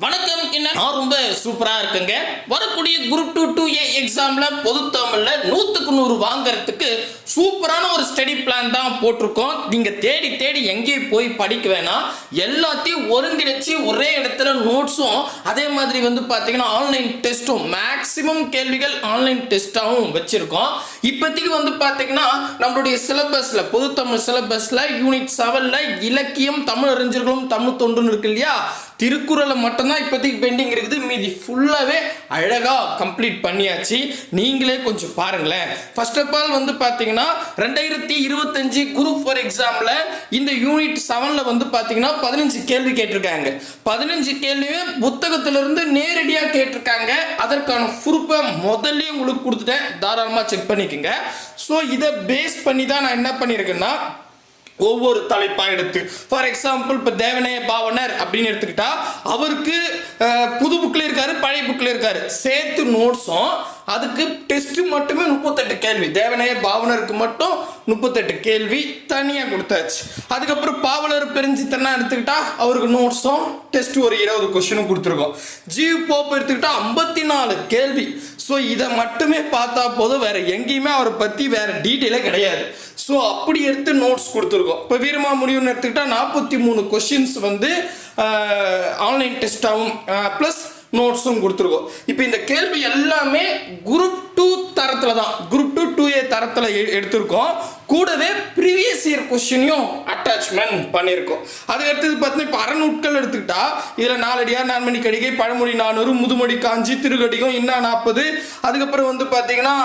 வணக்கம் என்ன? நான் ரொம்ப சூப்பரா இருக்குங்க. வரக்கூடிய குரூப் டூ டூ ஏ எக்ஸாம்ல பொது தமிழ்ல நூத்துக்கு நூறு வாங்குறதுக்கு சூப்பரான ஒரு ஸ்டடி பிளான் தான் போட்டிருக்கோம். நீங்க தேடி தேடி எங்கேயும் போய் படிக்க வேணாம். எல்லாத்தையும் ஒருங்கிணைச்சு ஒரே இடத்துல நோட்ஸும் அதே மாதிரி வந்து பாத்தீங்கன்னா ஆன்லைன் டெஸ்ட்டும் மேக்ஸிமம் கேள்விகள் ஆன்லைன் டெஸ்ட்டாகவும் வச்சிருக்கோம். இப்போதைக்கு வந்து பாத்தீங்கன்னா நம்மளுடைய சிலபஸ்ல பொது தமிழ் சிலபஸ்ல யூனிட் செவன்ல இலக்கியம் தமிழ் அறிஞர்களும் தமிழ் தொண்டுன்னு இருக்கு இல்லையா? திருக்குறளை மட்டும்தான் இப்போதைக்கு பெண்டிங் இருக்குது. மீதி ஃபுல்லாகவே அழகாக கம்ப்ளீட் பண்ணியாச்சு. நீங்களே கொஞ்சம் பாருங்களேன். ஃபர்ஸ்ட் ஆஃப் ஆல் வந்து பார்த்தீங்கன்னா ரெண்டாயிரத்தி இருபத்தஞ்சு குரூப் ஃபார் எக்ஸாமில் இந்த யூனிட் செவனில் வந்து பார்த்தீங்கன்னா பதினஞ்சு கேள்வி கேட்டிருக்காங்க. பதினஞ்சு கேள்வியும் புத்தகத்திலிருந்து நேரடியாக கேட்டிருக்காங்க. அதற்கான ப்ரூஃபை முதல்ல உங்களுக்கு கொடுத்துட்டேன். தாராளமாக செக் பண்ணிக்கோங்க. ஸோ இதை பேஸ் பண்ணி தான் நான் என்ன பண்ணியிருக்கேன்னா ஒவ்வொரு தலைப்பா எடுத்து. ஃபார் எக்ஸாம்பிள் இப்போ தேவநேய பாவனர் அப்படின்னு எடுத்துக்கிட்டா அவருக்கு புது புக்கில் இருக்காரு பழைய புக்கில் இருக்காரு. சேர்த்து நோட்ஸும் அதுக்கு டெஸ்ட் மட்டுமே முப்பத்தெட்டு கேள்வி. தேவனைய பாவனருக்கு மட்டும் முப்பத்தெட்டு கேள்வி தனியாக கொடுத்தாச்சு. அதுக்கப்புறம் பாவலர் பெருஞ்சித்தனா எடுத்துக்கிட்டா அவருக்கு நோட்ஸும் டெஸ்ட் ஒரு இருபது கொஸ்டினும் கொடுத்துருக்கோம். ஜீவ் போப் எடுத்துக்கிட்டா ஐம்பத்தி நாலு கேள்வி. ஸோ இதை மட்டுமே பார்த்தா போதும். வேற எங்கேயுமே அவரை பற்றி வேற டீட்டெயிலே கிடையாது. ஸோ அப்படி எடுத்து நோட்ஸ் கொடுத்துருக்கோம். இப்போ வீரமாமுனிவன் எடுத்துக்கிட்டா நாற்பத்தி மூணு கொஷின்ஸ் வந்து ஆன்லைன் டெஸ்ட்டாகவும் ப்ளஸ் நோட்ஸும் கொடுத்துருக்கோம். இப்போ இந்த கேள்வி எல்லாமே குரூப் டூ தரத்தில் தான் குரூப் டூ டூ ஏ தரத்தில் எடுத்திருக்கோம். கூடவே ப்ரீவியஸ் இயர் கொஸ்டினையும் அட்டாச்மெண்ட் பண்ணியிருக்கோம். அதுக்கு எடுத்தது பார்த்தீங்கன்னா இப்போ அறநூட்கள் எடுத்துக்கிட்டா இதில் நாலடியார் நான்மணி கடிகை பழமொழி நானூறு முதுமொழி காஞ்சி திருக்கடிகம் இன்னா நாற்பது அதுக்கப்புறம் வந்து பார்த்தீங்கன்னா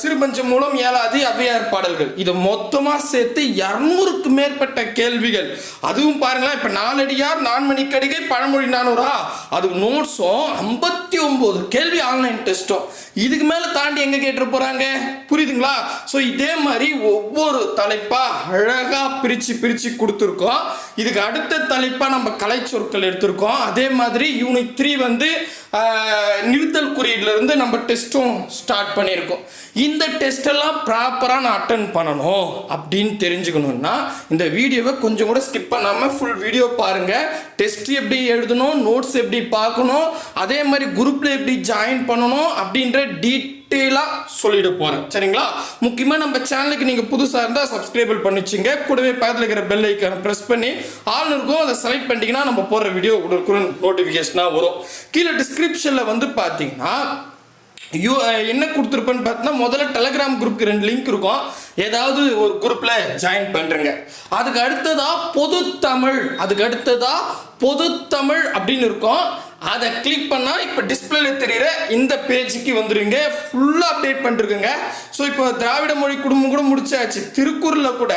சிறுபஞ்சம் மூலம் ஏழாதி அவ்வையார் பாடல்கள். இதை மொத்தமாக சேர்த்து இரநூறுக்கு மேற்பட்ட கேள்விகள். அதுவும் பாருங்களேன் இப்போ நாலடியார் நான்மணி கடிகை பழமொழி நானூறா? அது நோட்ஸும் ஐம்பத்தி ஒம்பது கேள்வி ஆன்லைன் டெஸ்ட்டும். இதுக்கு மேலே தாண்டி எங்கே கேட்டு போகிறாங்க புரியுதுங்களா? ஸோ இதே மாதிரி ஒவ்வொரு தலைப்பா அழகாக பிரித்து பிரித்து கொடுத்துருக்கோம். இதுக்கு அடுத்த தலைப்பாக நம்ம கலை சொற்கள் எடுத்திருக்கோம். அதே மாதிரி யூனிட் த்ரீ வந்து நிறுத்தல் குறியீடுலேருந்து நம்ம டெஸ்ட்டும் ஸ்டார்ட் பண்ணியிருக்கோம். இந்த டெஸ்டெல்லாம் ப்ராப்பராக நான் அட்டன் பண்ணணும் அப்படின்னு தெரிஞ்சுக்கணுன்னா இந்த வீடியோவை கொஞ்சம் கூட ஸ்கிப் பண்ணாமல் ஃபுல் வீடியோ பாருங்கள் டெஸ்ட் எப்படி எழுதணும் நோட்ஸ் எப்படி பார்க்கணும் அதே மாதிரி குரூப்பில் எப்படி ஜாயின் பண்ணணும் அப்படின்ற டீட் டீட்டெயிலாக சொல்லிட போகிறேன் சரிங்களா? முக்கியமாக நம்ம சேனலுக்கு நீங்கள் புதுசாக இருந்தால் சப்ஸ்கிரைபிள் பண்ணிச்சிங்க. கூடவே பக்கத்தில் இருக்கிற பெல் ஐக்கானை ப்ரெஸ் பண்ணி ஆள் இருக்கும் அதை செலக்ட் பண்ணிட்டீங்கன்னா நம்ம போடுற வீடியோ உடனுக்குடன் நோட்டிஃபிகேஷனாக வரும். கீழே டிஸ்கிரிப்ஷனில் வந்து பார்த்தீங்கன்னா யூ என்ன கொடுத்துருப்பேன்னு பார்த்தீங்கன்னா முதல்ல டெலகிராம் குரூப்புக்கு ரெண்டு லிங்க் இருக்கும். ஏதாவது ஒரு குரூப்பில் ஜாயின் பண்ணுறங்க அதுக்கு அடுத்ததாக பொது தமிழ். அதுக்கு அடுத்ததாக பொது தமிழ் அப்படின்னு இருக்கும். அதை கிளிக் பண்ணால் இப்போ டிஸ்பிளேல தெரியுற இந்த பேஜுக்கு வந்துடுங்க ஃபுல்லாக அப்டேட் பண்ணிருக்குங்க. ஸோ இப்போ திராவிட மொழி குடும்பம் கூட முடிச்சாச்சு. திருக்குறளில் கூட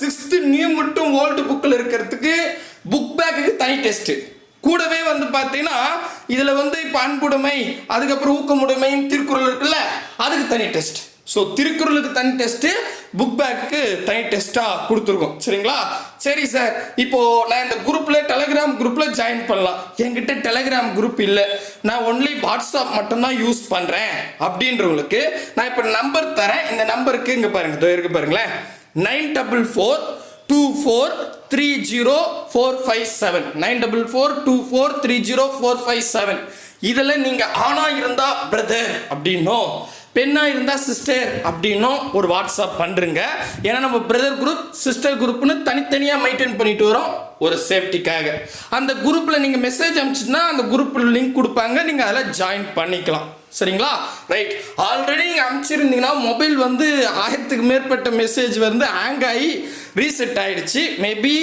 சிக்ஸ்த்து நியூ மட்டும் ஓல்டு புக்கில் இருக்கிறதுக்கு புக் பேக்குக்கு தனி டெஸ்ட்டு கூடவே வந்து பார்த்தீங்கன்னா இதில் வந்து இப்போ அன்புடைமை அதுக்கப்புறம் ஊக்கமுடைமைன்னு திருக்குறள் இருக்குல்ல அதுக்கு தனி டெஸ்ட் ஸோ திருக்குறளுக்கு தனி டெஸ்ட்டு புக் பேக்கு தனி டெஸ்ட்டாக கொடுத்துருக்கோம். சரிங்களா? சரி சார் இப்போ நான் இந்த குரூப்பில் டெலகிராம் குரூப்பில் ஜாயின் பண்ணலாம். என்கிட்ட டெலகிராம் குரூப் இல்லை. நான் ஒன்லி வாட்ஸ்அப் மட்டும்தான் யூஸ் பண்ணுறேன் அப்படின்றவங்களுக்கு நான் இப்போ நம்பர் தரேன். இந்த நம்பருக்கு இங்கே பாருங்கள் இருக்கு பாருங்களேன். Nine double four two four three zero four five seven. Nine double four two four three zero four five seven. இதில் நீங்கள் ஆணாக இருந்தால் பிரதர் அப்படின்னும். பெண்ணாக இருந்தால் சிஸ்டர் அப்படின்னும் ஒரு வாட்ஸ்அப் பண்ணுறங்க ஏன்னா நம்ம பிரதர் குரூப் சிஸ்டர் குரூப்னு தனித்தனியாக மெயின்டைன் பண்ணிட்டு வரோம். ஒரு சேஃப்டிக்காக அந்த குரூப்பில் நீங்கள் மெசேஜ் அனுப்பிச்சுன்னா அந்த குரூப்பில் லிங்க் கொடுப்பாங்க. நீங்கள் அதில் ஜாயின் பண்ணிக்கலாம். சரிங்களா? ரைட் ஆல்ரெடி நீங்கள் அனுப்பிச்சிருந்தீங்கன்னா மொபைல் வந்து ஆயிரத்துக்கு மேற்பட்ட மெசேஜ் வந்து ஹேங் ஆகி ரீசெட் ஆயிடுச்சு. மேபி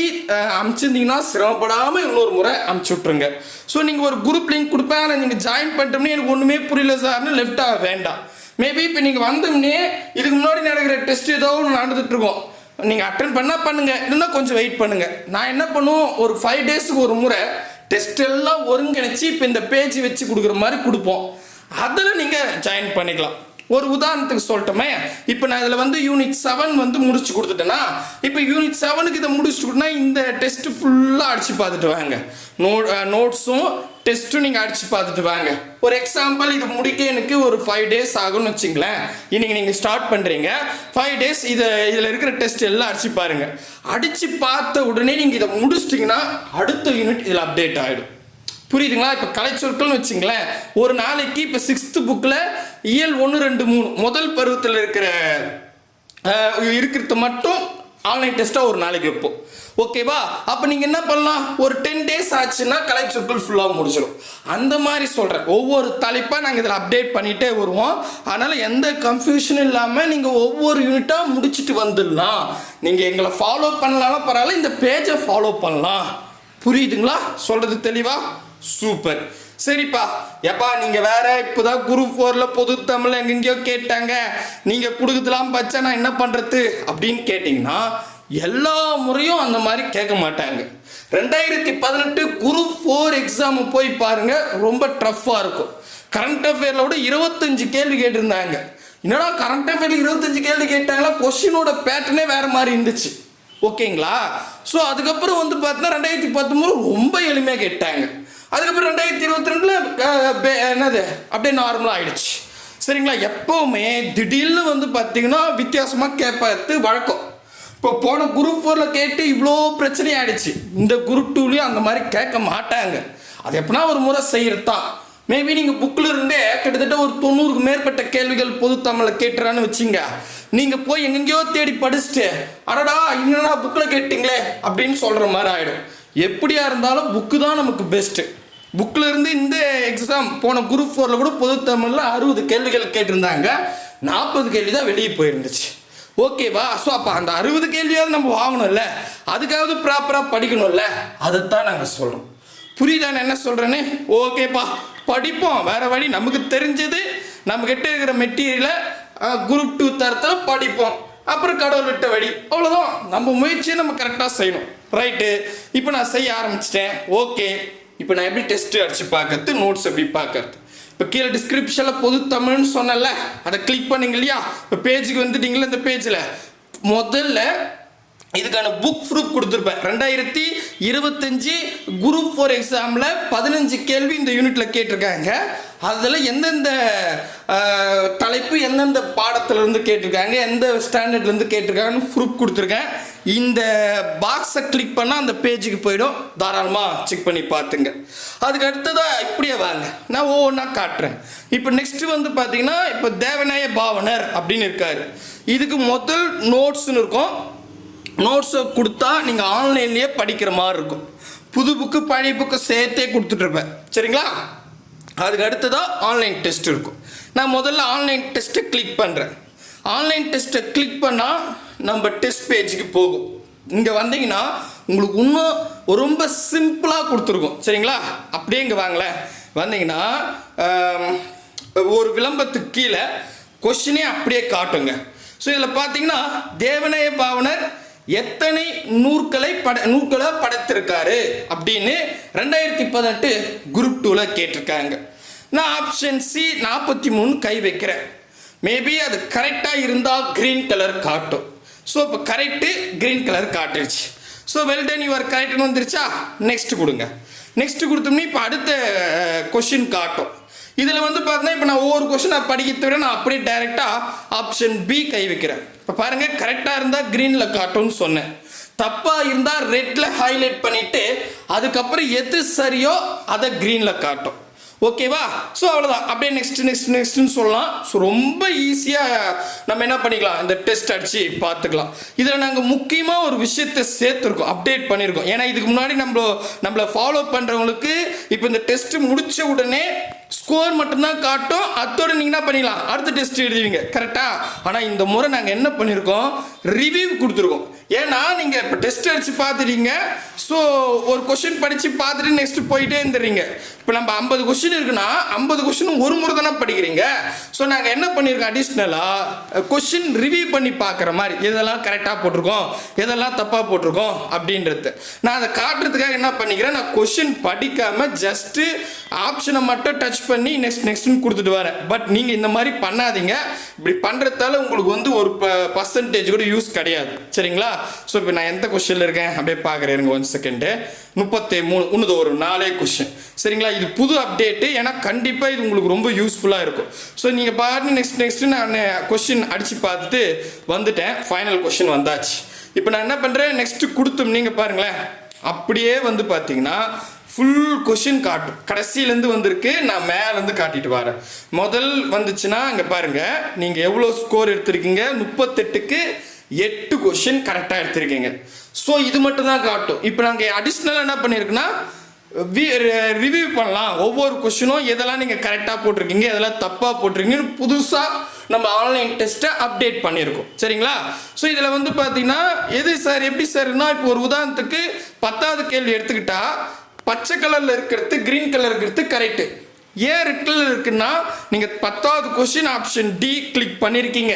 அனுப்பிச்சிருந்தீங்கன்னா சிரமப்படாமல் இன்னொரு முறை அனுப்பிச்சி விட்ருங்க ஸோ நீங்கள் ஒரு குரூப் லிங்க் கொடுப்பேன். ஆனால் நீங்கள் ஜாயின் பண்ணிட்டோம்னே எனக்கு ஒன்றுமே புரியல சார்னு லெஃப்டாக வேண்டாம். மேபி இப்போ நீங்கள் வந்தோம்னே இதுக்கு முன்னாடி நடக்கிற டெஸ்ட் ஏதோ ஒன்று நடந்துகிட்ருக்கோம் நீங்கள் அட்டன் பண்ணால் பண்ணுங்கள் இருந்தால் கொஞ்சம் வெயிட் பண்ணுங்கள் நான் என்ன பண்ணுவோம் ஒரு ஃபைவ் டேஸுக்கு ஒரு முறை டெஸ்ட் எல்லாம் ஒருங்கிணைச்சி இப்போ இந்த பேஜ் வச்சு கொடுக்குற மாதிரி கொடுப்போம். அதில் நீங்கள் ஜாயின் பண்ணிக்கலாம். ஒரு உதாரணத்துக்கு சொல்லட்டுமே. இப்போ நான் இதில் வந்து யூனிட் செவன் வந்து முடிச்சு கொடுத்துட்டேன்னா இப்போ யூனிட் செவனுக்கு இதை முடிச்சுட்டு கொடுத்தா இந்த டெஸ்ட் ஃபுல்லாக அடிச்சு பார்த்துட்டு வாங்க. நோ நோட்ஸும் டெஸ்ட்டும் நீங்கள் அடிச்சு பார்த்துட்டு வாங்க. ஒரு எக்ஸாம்பிள் இது முடிக்க எனக்கு ஒரு ஃபைவ் டேஸ் ஆகும்னு வச்சுங்களேன். இன்னைக்கு நீங்கள் ஸ்டார்ட் பண்ணுறீங்க ஃபைவ் டேஸ் இதை இதில் இருக்கிற டெஸ்ட் எல்லாம் அடிச்சு பாருங்க. அடித்து பார்த்த உடனே நீங்கள் இதை முடிச்சிட்டிங்கன்னா அடுத்த யூனிட் இதில் அப்டேட் ஆகிடும் புரியுதுங்களா? இப்போ கலைச்சொற்கள்னு வச்சுங்களேன். ஒரு நாளைக்கு இப்போ சிக்ஸ்த்து புக்கில் இயல் ஒன்று ரெண்டு மூணு. முதல் பருவத்தில் இருக்கிற இருக்கிறது மட்டும் ஆன்லைன் டெஸ்ட்டாக ஒரு நாளைக்கு வைப்போம். ஓகேவா அப்போ நீங்கள் என்ன பண்ணலாம்? ஒரு டென் டேஸ் ஆச்சுன்னா கலைச்சொற்கள் ஃபுல்லாக முடிச்சிடும் அந்த மாதிரி சொல்கிறேன் ஒவ்வொரு தலைப்பாக நாங்கள் இதில் அப்டேட் பண்ணிகிட்டே வருவோம். அதனால் எந்த கன்ஃபியூஷனும் இல்லாமல் நீங்கள் ஒவ்வொரு யூனிட்டாக முடிச்சுட்டு வந்துடலாம். நீங்கள் எங்களை ஃபாலோ பண்ணலாம் பரவாயில்ல இந்த பேஜை ஃபாலோ பண்ணலாம். புரியுதுங்களா? சொல்கிறது தெளிவாக சூப்பர் சரிப்பா. எப்பா நீங்க வேற இப்போதான் குரூப் ஃபோர்ல பொது தமிழ் எங்கெங்கயோ கேட்டாங்க. நீங்க கொடுக்கலாம் பச்சை நான் என்ன பண்றது? அப்படின்னு கேட்டிங்கன்னா எல்லா முறையும் அந்த மாதிரி கேட்க மாட்டாங்க. ரெண்டாயிரத்தி பதினெட்டு குரூப் ஃபோர் எக்ஸாம் போய் பாருங்க ரொம்ப டஃப்பாக இருக்கும். கரண்ட் அஃபேர்ல விட இருபத்தஞ்சு கேள்வி கேட்டிருந்தாங்க. என்னடா கரண்ட் அஃபேர்ல இருபத்தஞ்சு கேள்வி கேட்டாங்களா? கொஸ்டினோட பேட்டர்னே வேற மாதிரி இருந்துச்சு. ஓகேங்களா ஸோ அதுக்கப்புறம் வந்து பார்த்தீங்கன்னா ரெண்டாயிரத்தி பத்தொம்போது ரொம்ப எளிமையாக கேட்டாங்க. அதுக்கப்புறம் ரெண்டாயிரத்தி இருபத்தி ரெண்டில் என்னது? அப்படியே நார்மலாக ஆயிடுச்சு. சரிங்களா? எப்போவுமே திடீர்னு வந்து பார்த்தீங்கன்னா வித்தியாசமாக கேட்பது வழக்கம். இப்போ போன குரூப் ஃபோரில் கேட்டு இவ்வளோ பிரச்சனை ஆயிடுச்சு. இந்த குரூப் டூலையும் அந்த மாதிரி கேட்க மாட்டாங்க. அது எப்படின்னா ஒரு முறை செய்கிறது தான் மேபி நீங்கள் புக்கில் இருந்தே கிட்டத்தட்ட ஒரு தொண்ணூறுக்கு மேற்பட்ட கேள்விகள் பொது தமிழில் கேட்டுறான்னு வச்சுங்க. நீங்கள் போய் எங்கெங்கேயோ தேடி படிச்சுட்டு அடடா என்னடா புக்கில் கேட்டிங்களே அப்படின்னு சொல்கிற மாதிரி ஆகிடும் எப்படியா இருந்தாலும் புக்கு தான் நமக்கு பெஸ்ட்டு புக்கில் இருந்து இந்த எக்ஸாம் போன குரூப் ஃபோரில் கூட பொது தமிழில் அறுபது கேள்விகள் கேட்டிருந்தாங்க. நாற்பது கேள்வி தான் வெளியே போயிருந்துச்சு. ஓகேவா ஸோ அப்போ அந்த அறுபது கேள்வியாவது நம்ம வாங்கணும்ல. அதுக்காவது ப்ராப்பராக படிக்கணும்ல. அதைத்தான் நாங்கள் சொல்கிறோம் புரியுதா நான் என்ன சொல்கிறேன்னு ஓகேப்பா படிப்போம். வேறு வழி நமக்கு தெரிஞ்சது. நம்ம இருக்கிற மெட்டீரியலை குரூப் டூ தரத்தில் படிப்போம். அப்புறம் கடவுள் விட்ட வழி. அவ்வளோதான் நம்ம முயற்சியை நம்ம கரெக்டாக செய்யணும். ரைட்டு இப்போ நான் செய்ய ஆரம்பிச்சிட்டேன். ஓகே இப்போ நான் எப்படி டெஸ்ட் அடிச்சு பார்க்கறது நோட்ஸ் எப்படி பார்க்கறது? இப்போ கீழே டிஸ்கிரிப்ஷனில் பொது தமிழ்னு சொன்னேன்ல அதை கிளிக் பண்ணுங்க இல்லையா? இப்போ பேஜுக்கு வந்துட்டீங்களா இந்த பேஜில் முதல்ல இதுக்கான புக் ப்ரூஃப் கொடுத்துருப்பேன். ரெண்டாயிரத்தி இருபத்தஞ்சி குரூப் ஃபோர் எக்ஸாமில் பதினஞ்சு கேள்வி இந்த யூனிட்டில் கேட்டிருக்காங்க. அதில் எந்தெந்த தலைப்பு எந்தெந்த பாடத்துலேருந்து கேட்டிருக்காங்க எந்த ஸ்டாண்டர்ட்லேருந்து கேட்டிருக்காங்கன்னு ப்ரூஃப் கொடுத்துருக்கேன். இந்த பாக்ஸை கிளிக் பண்ணால் அந்த பேஜுக்கு போயிடும். தாராளமாக செக் பண்ணி பார்த்துங்க. அதுக்கு அடுத்ததாக இப்படியே வாங்க. நான் ஒவ்வொன்றா காட்டுறேன். இப்போ நெக்ஸ்ட்டு வந்து பார்த்தீங்கன்னா இப்போ தேவநாய பாவனர் அப்படின்னு இருக்கார். இதுக்கு முதல் நோட்ஸ்னு இருக்கும். நோட்ஸை கொடுத்தா நீங்கள் ஆன்லைன்லேயே படிக்கிற மாதிரி இருக்கும். புது புக்கு பழைய புக்கு சேர்த்தே கொடுத்துட்ருப்பேன் சரிங்களா? அதுக்கு அடுத்ததாக ஆன்லைன் டெஸ்ட் இருக்கும். நான் முதல்ல ஆன்லைன் டெஸ்ட்டை கிளிக் பண்ணுறேன் ஆன்லைன் டெஸ்ட்டை கிளிக் பண்ணால் நம்ம டெஸ்ட் பேஜுக்கு போகும். இங்கே வந்தீங்கன்னா உங்களுக்கு இன்னும் ரொம்ப சிம்பிளாக கொடுத்துருக்கும். சரிங்களா? அப்படியே இங்கே வாங்களேன். வந்தீங்கன்னா ஒரு விளம்பரத்துக்கு கீழே கொஷினே அப்படியே காட்டுங்க. ஸோ இதில் பார்த்தீங்கன்னா தேவநேய பாவனர் எத்தனை நூற்களை பட நூற்களை படைத்திருக்காரு அப்படின்னு ரெண்டாயிரத்தி பதினெட்டு குரூப் டூவில் கேட்டிருக்காங்க. நான் ஆப்ஷன் சி நாற்பத்தி மூணு கை வைக்கிறேன். மேபி அது கரெக்டாக இருந்தால் க்ரீன் கலர் காட்டும். ஸோ இப்போ correct green colour காட்டுச்சு so well done you are கரெக்ட்னு வந்துருச்சா? நெக்ஸ்ட் கொடுங்க. நெக்ஸ்ட் கொடுத்தோம்னா இப்போ அடுத்த கொஷின் காட்டும். இதில் வந்து பார்த்தீங்கன்னா இப்போ நான் ஒவ்வொரு கொஷின் நான் படிக்கிறத விட நான் அப்படியே டைரெக்டாக ஆப்ஷன் பி கை வைக்கிறேன். இப்போ பாருங்கள் கரெக்டாக இருந்தால் க்ரீனில் காட்டும்னு சொன்னேன். தப்பாக இருந்தால் ரெட்டில் ஹைலைட் பண்ணிவிட்டு அதுக்கப்புறம் எது சரியோ அதை க்ரீனில் காட்டும். ஓகேவா ஸோ அவ்வளோதான் அப்படியே நெக்ஸ்ட் நெக்ஸ்ட் நெக்ஸ்ட்னு சொல்லலாம். ஸோ ரொம்ப ஈஸியாக நம்ம என்ன பண்ணிக்கலாம்? இந்த டெஸ்ட் அடித்து பார்த்துக்கலாம். இதில் நாங்கள் முக்கியமாக ஒரு விஷயத்தை சேர்த்துருக்கோம். அப்டேட் பண்ணியிருக்கோம் ஏன்னா இதுக்கு முன்னாடி நம்ம நம்மளை ஃபாலோ பண்ணுறவங்களுக்கு இப்போ இந்த டெஸ்ட் முடித்த உடனே ஸ்கோர் மட்டும்தான் காட்டும். அதோட நீங்கள் என்ன பண்ணிக்கலாம்? அடுத்த டெஸ்ட் எழுதுவீங்க. கரெக்டாக ஆனால் இந்த முறை நாங்கள் என்ன பண்ணியிருக்கோம் ரிவ்யூ கொடுத்துருக்கோம். ஏன்னா நீங்கள் இப்போ டெஸ்ட் அடித்து பார்த்துட்டீங்க. ஸோ ஒரு கொஷின் படித்து பார்த்துட்டு நெக்ஸ்ட் போயிட்டே இருந்துடுறீங்க இப்போ நம்ம ஐம்பது கொஷின் இருக்குன்னா ஐம்பது கொஷினும் ஒரு முறை தானே படிக்கிறீங்க. ஸோ நாங்கள் என்ன பண்ணியிருக்கோம் அடிஷ்னலாக கொஷின் ரிவ்யூ பண்ணி பார்க்குற மாதிரி. எதெல்லாம் கரெக்டாக போட்டிருக்கோம்? எதெல்லாம் தப்பாக போட்டிருக்கோம்? அப்படின்றது. நான் அதை காட்டுறதுக்காக என்ன பண்ணிக்கிறேன்? நான் கொஷின் படிக்காமல் ஜஸ்ட்டு ஆப்ஷனை மட்டும் டச் பண்ணி நெக்ஸ்ட் நெக்ஸ்ட்னு கொடுத்துட்டு வரேன். பட் நீங்கள் இந்த மாதிரி பண்ணாதீங்க. இப்படி பண்ணுறதால உங்களுக்கு வந்து ஒரு பர்சன்டேஜ் கூட யூஸ் கிடையாது. சரிங்களா? ஸோ இப்போ நான் எந்த கொஷனில் இருக்கேன்? அப்படியே பார்க்குறேன் இருங்க ஒன் செகண்டு முப்பத்தி மூணு இன்னுது ஒரு நாலே கொஷின் சரிங்களா? இது புது அப்டேட்டு ஏன்னா கண்டிப்பாக இது உங்களுக்கு ரொம்ப யூஸ்ஃபுல்லாக இருக்கும். ஸோ நீங்கள் பாருங்க நெக்ஸ்ட் நெக்ஸ்ட்டு நான் கொஷின் அடித்து பார்த்துட்டு வந்துட்டேன். ஃபைனல் கொஷின் வந்தாச்சு. இப்போ நான் என்ன பண்ணுறேன் நெக்ஸ்ட்டு கொடுத்தோம் நீங்கள் பாருங்களேன். அப்படியே வந்து பார்த்தீங்கன்னா ஃபுல் கொஷின் காட்டும். கடைசியிலேருந்து வந்திருக்கு நான் மேலேருந்து காட்டிட்டு வரேன். முதல் வந்துச்சுன்னா இங்கே பாருங்க. நீங்கள் எவ்வளோ ஸ்கோர் எடுத்திருக்கீங்க? முப்பத்தெட்டுக்கு எட்டு கொஷின் கரெக்டாக எடுத்திருக்கீங்க. ஸோ இது மட்டும் தான் காட்டும். இப்போ நாங்கள் அடிஷ்னலாக என்ன பண்ணியிருக்குன்னா ரிவ்யூ பண்ணலாம். ஒவ்வொரு கொஷினும் எதெல்லாம் நீங்கள் கரெக்டாக போட்டிருக்கீங்க எதெல்லாம் தப்பாக போட்டிருக்கீங்கன்னு புதுசாக நம்ம ஆன்லைன் டெஸ்ட்டை அப்டேட் பண்ணியிருக்கோம். சரிங்களா? ஸோ இதில் வந்து பார்த்தீங்கன்னா எது சார் எப்படி சார்னா இப்போ ஒரு உதாரணத்துக்கு பத்தாவது கேள்வி எடுத்துக்கிட்டா பச்சை கலரில் இருக்கிறது க்ரீன் கலர் இருக்கிறது கரெக்டு ஏன் ரெட் கலர் இருக்குன்னா நீங்கள் பத்தாவது கொஷின் ஆப்ஷன் டி கிளிக் பண்ணியிருக்கீங்க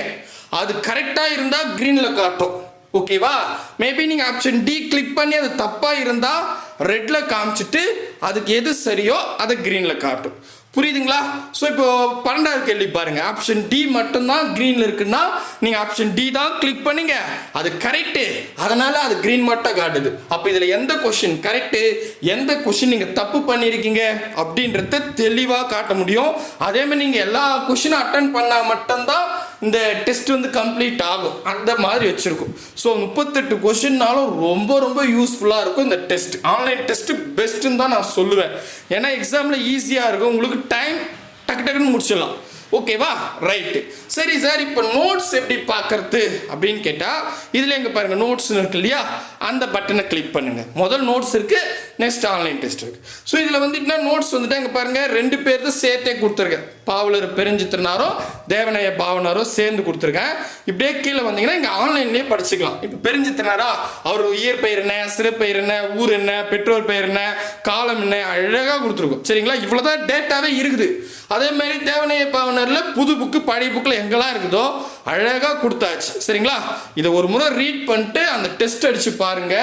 அது கரெக்டாக இருந்தால் க்ரீனில் காட்டும். ஓகேவா மேபி நீங்கள் ஆப்ஷன் டி கிளிக் பண்ணி அது தப்பாக இருந்தால் ரெட்டில் காமிச்சிட்டு அதுக்கு எது சரியோ அதை க்ரீனில் காட்டும். புரியுதுங்களா? ஸோ இப்போ பன்னெண்டாவது கேள்வி பாருங்கள் ஆப்ஷன் டி மட்டும்தான் க்ரீனில் இருக்குன்னா நீங்கள் ஆப்ஷன் டி தான் கிளிக் பண்ணுங்க. அது கரெக்டு அதனால் அது க்ரீன் மட்டும் காட்டுது. அப்போ இதில் எந்த கொஷின் கரெக்டு எந்த கொஷின் நீங்கள் தப்பு பண்ணியிருக்கீங்க அப்படின்றத தெளிவாக காட்ட முடியும். அதே மாதிரி நீங்கள் எல்லா கொஷினும் அட்டன் பண்ணால் மட்டும்தான் இந்த டெஸ்ட் வந்து கம்ப்ளீட் ஆகும். அந்த மாதிரி வச்சுருக்கும். ஸோ முப்பத்தெட்டு கொஷின்னாலும் ரொம்ப ரொம்ப யூஸ்ஃபுல்லாக இருக்கும் இந்த டெஸ்ட் ஆன்லைன் டெஸ்ட்டு பெஸ்ட்டுன்னு தான் நான் சொல்லுவேன். ஏன்னா எக்ஸாமில் ஈஸியாக இருக்கும். உங்களுக்கு டைம் டக்கு டக்குன்னு முடிச்சிடலாம். ஓகேவா ரைட்டு சரி சார் இப்போ நோட்ஸ் எப்படி பார்க்கறது அப்படின்னு கேட்டால் இதில் எங்கே பாருங்கள் நோட்ஸ் இருக்கு இல்லையா? அந்த பட்டனை கிளிக் பண்ணுங்கள் முதல் நோட்ஸ் இருக்குது நெக்ஸ்ட் ஆன்லைன் டெஸ்ட் இருக்குது ஸோ இதில் வந்துட்டுனா நோட்ஸ் வந்துட்டு இங்கே பாருங்கள் ரெண்டு பேர் தான் சேர்த்தே கொடுத்துருக்கேன். பாவலர் பெருஞ்சித்திரனாரோ தேவனைய பாவனாரோ சேர்ந்து கொடுத்துருக்கேன். இப்படியே கீழே வந்தீங்கன்னா இங்கே ஆன்லைன்லேயே படிச்சுக்கலாம். இப்போ பெருஞ்சித்திரனாரா? அவர் இயற்பெயர் என்ன சிறப்பெயர் என்ன ஊர் என்ன பெற்றோர் பெயர் என்ன காலம் என்ன அழகாக கொடுத்துருக்கோம். சரிங்களா? இவ்வளோதான் டேட்டாவே இருக்குது. அதே மாதிரி தேவனைய கார்னரில் புது புக்கு பழைய புக்கில் எங்கெல்லாம் இருக்குதோ அழகாக கொடுத்தாச்சு. சரிங்களா? இதை ஒரு முறை ரீட் பண்ணிட்டு அந்த டெஸ்ட் அடித்து பாருங்க.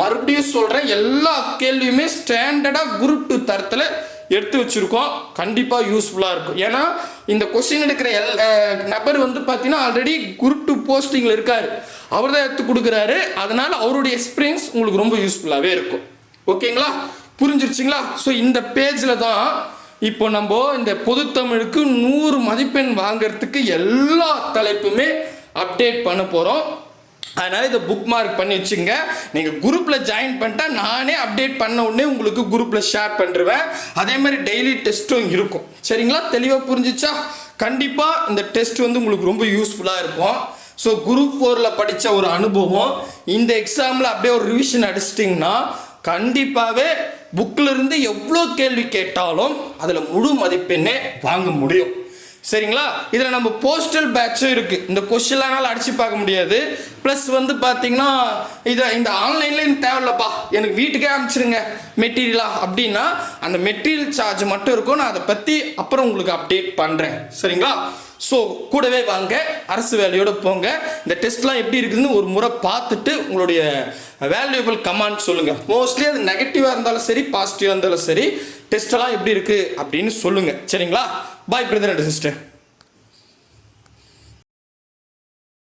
மறுபடியும் சொல்கிறேன் எல்லா கேள்வியுமே ஸ்டாண்டர்டாக குரூப் டூ தரத்தில் எடுத்து வச்சுருக்கோம். கண்டிப்பாக யூஸ்ஃபுல்லாக இருக்கும். ஏன்னா இந்த கொஸ்டின் எடுக்கிற எல் நபர் வந்து பார்த்தீங்கன்னா ஆல்ரெடி குரூப் டூ போஸ்டிங்கில் இருக்கார். அவர் தான் எடுத்து கொடுக்குறாரு. அதனால் அவருடைய எக்ஸ்பீரியன்ஸ் உங்களுக்கு ரொம்ப யூஸ்ஃபுல்லாகவே இருக்கும். ஓகேங்களா? புரிஞ்சிருச்சுங்களா? ஸோ இந்த பேஜில் தான் இப்போ நம்ம இந்த பொதுத்தமிழுக்கு நூறு மதிப்பெண் வாங்குறதுக்கு எல்லா தலைப்புமே அப்டேட் பண்ண போகிறோம் அதனால் இதை புக் மார்க் பண்ணி வச்சுங்க நீங்கள் குரூப்பில் ஜாயின் பண்ணிட்டா நானே அப்டேட் பண்ண உடனே உங்களுக்கு குரூப்பில் ஷேர் பண்ணிடுவேன் அதே மாதிரி டெய்லி டெஸ்ட்டும் இருக்கும். சரிங்களா? தெளிவாக புரிஞ்சிச்சா? கண்டிப்பாக இந்த டெஸ்ட் வந்து உங்களுக்கு ரொம்ப யூஸ்ஃபுல்லாக இருக்கும். ஸோ குரூப் ஃபோரில் படித்த ஒரு அனுபவம். இந்த எக்ஸாமில் அப்படியே ஒரு ரிவிஷன் அடிச்சிட்டிங்கன்னா கண்டிப்பாகவே புக்கில் இருந்து எவ்வளோ கேள்வி கேட்டாலும் அதில் முழு மதிப்பெண்ணே வாங்க முடியும். சரிங்களா? இதில் நம்ம போஸ்டல் பேட்சும் இருக்குது இந்த கொஸ்டின்லாம் அடிச்சு பார்க்க முடியாது. ப்ளஸ் வந்து பார்த்தீங்கன்னா இதை இந்த ஆன்லைனில் எனக்கு தேவையில்லப்பா. எனக்கு வீட்டுக்கே அனுப்பிச்சிருங்க மெட்டீரியலா அப்படின்னா அந்த மெட்டீரியல் சார்ஜ் மட்டும் இருக்கும். நான் அதை பற்றி அப்புறம் உங்களுக்கு அப்டேட் பண்ணுறேன் சரிங்களா? ஸோ கூடவே வாங்க அரசு வேலையோட போங்க. இந்த டெஸ்ட்லாம் எப்படி இருக்குதுன்னு ஒரு முறை பார்த்துட்டு உங்களுடைய வேல்யூபிள் கமாண்ட் சொல்லுங்கள் மோஸ்ட்லி அது நெகட்டிவாக இருந்தாலும் சரி பாசிட்டிவாக இருந்தாலும் சரி டெஸ்ட்டெல்லாம் எப்படி இருக்குது அப்படின்னு சொல்லுங்கள் சரிங்களா? பாய் பிரதர் அண்ட் சிஸ்டர்